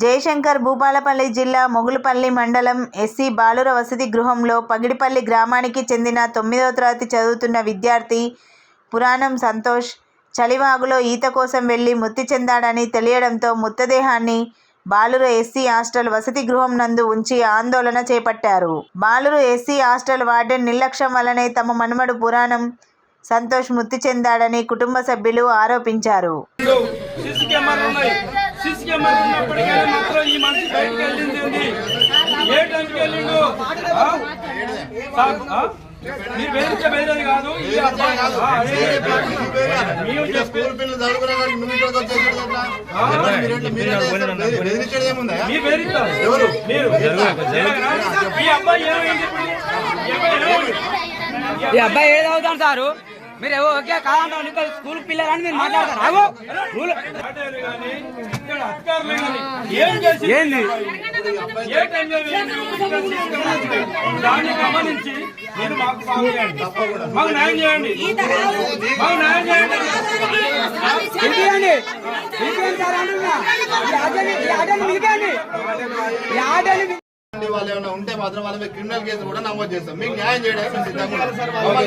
జయశంకర్ భూపాలపల్లి జిల్లా మొగులుపల్లి మండలం ఎస్సీ బాలుర వసతి గృహంలో పగిడిపల్లి గ్రామానికి చెందిన తొమ్మిదవ తరగతి చదువుతున్న విద్యార్థి పురాణం సంతోష్ చలివాగులో ఈత కోసం వెళ్ళి మృతి చెందాడని తెలియడంతో మృతదేహాన్ని బాలురు ఎస్సీ హాస్టల్ వసతి గృహం నందు ఉంచి ఆందోళన చేపట్టారు. బాలురు ఎస్సీ హాస్టల్ వార్డెన్ నిర్లక్ష్యం వల్లనే తమ మనుమడు పురాణం సంతోష్ మృతి చెందాడని కుటుంబ సభ్యులు ఆరోపించారు. సీసీ కెమెరాలు ఉన్నాయి సీసీ కెమెరాలు ఉన్నప్పటికీ మాత్రం ఈ మనిషి బయటకు వెళ్ళింది? ఏ టైంకి వెళ్ళిండు? బెదిరిస్తే బెదిరేది కాదు మేము? మీరు బెదిరిస్తారు ఎవరు? మీరు ఈ అబ్బాయి ఏమైంది? ఈ అబ్బాయి ఏది సారు? మీరు ఏవో ఓకే కాదంటారు ఇంకా స్కూల్ పిల్లలని మీరు మాట్లాడతారు? ఏంది దాన్ని గమనించి మీరు మాకు మాకు న్యాయం చేయండి. మాకు న్యాయం చేయండి. పిలిపియండి పిలిపియండి సార్? అంటున్నా. పిలిపియండి ఆటని వాళ్ళు ఏమైనా ఉంటే మాత్రం వాళ్ళ మీద క్రిమినల్ కేసు కూడా నమోదు చేస్తాం. మీకు న్యాయం చేయడానికి సిద్ధంగా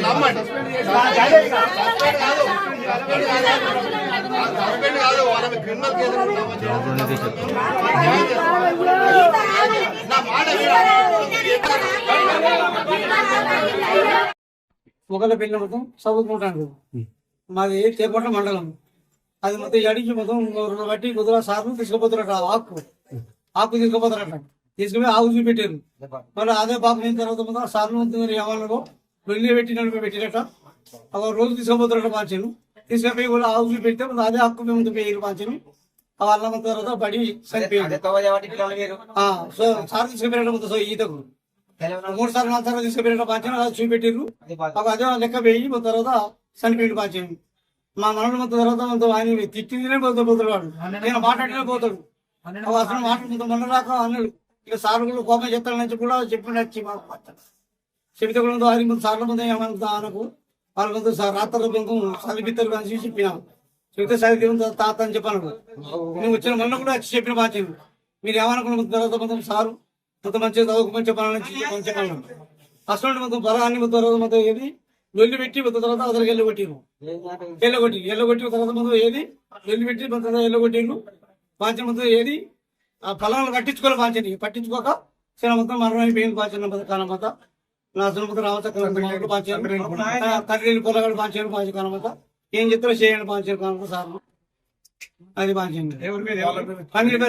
నమ్మండి. సస్పెండ్ కాదు వాళ్ళ మీద క్రిమినల్ కేసు. నా మాట ఒకళ్ళ పెళ్ళి మొత్తం చదువుకుంటాను మాది చేపట్ల మండలం. అది మొత్తం అడిగి మొత్తం రెండు బట్టి కుదుర సార్లు తీసుకుపోతారట ఆకు ఆకు తీసుకుపోతారట తీసుకుపోయి ఆకు చూపెట్టారు మళ్ళీ అదే పాప అయిన తర్వాత మొత్తం సార్లు మొత్తం ఏమన్నారు వెళ్ళి పెట్టి నడిపి పెట్టిరట ఒక రోజు తీసుకుపోతారట పాంచను తీసుకుపోయి కూడా చూపెడితే మళ్ళీ అదే ఆకు మేము పేరు ఆ వాళ్ళ మొత్తం తర్వాత బడి చనిపోయింది. సో సార్ తీసుకుపోయారట మొత్తం సో ఈతకు మూడు సార్లు నాలుగు సార్లు తీసుకుపోయిన పాంచాను అది చూపెట్టిర్రు ఒక అదే లెక్క వేయి మొత్తం తర్వాత చనిపోయింది పాంచాను మా మనడు మొత్తం తర్వాత మొత్తం ఆయన తిట్టినే పోతూ పోతాడు వాడు. నేను మాట్లాడినే పోతాడు. అసలు మాట్లాడుతూ మొన్న దాకా అన్నాడు. ఇక సార్లు కూడా కోపం చెప్తాడు కూడా చెప్పిన వచ్చి మాకు చెబితే కూడా ఆయన ముందు సార్ల ముందు ఏమన్నా అనకు వాళ్ళ ముందు సార్ రాత్రుల బొంకు చదివిద్దరు కలిసి చెప్పినాం. చెబితే చదివి తాత అని చెప్పాను. నేను వచ్చిన మొన్న కూడా వచ్చి చెప్పిన పాంచాను మీరు ఏమనుకున్న తర్వాత మొత్తం సారు మొత్తం మంచిగా చదువుకోమని చెప్పాలని చెప్పాను. అసలు మొత్తం బలాన్ని మొత్తం తర్వాత మొత్తం ఏది? వెళ్ళి పెట్టి మొత్తం తర్వాత అతనికి వెళ్ళి కొట్టిరు. ఎల్లగొట్టిన తర్వాత మొత్తం ఏది? వెళ్ళి పెట్టి మొత్తం తర్వాత ఎల్ల మొత్తం ఏది? ఆ పొలాలను పట్టించుకోవాలి పాంచని పట్టించుకోక చిన్న మొత్తం మరణం అయిపోయింది పాంచన కాలం మొత్తం నా రామచక్ర పాంచాను తండ్రి పొలగాడు పాంచ కాలం మొత్తం ఏం చెప్తారో చేయండి పాంచాను కాలం సార్. అది పాంచండి పన్నెండు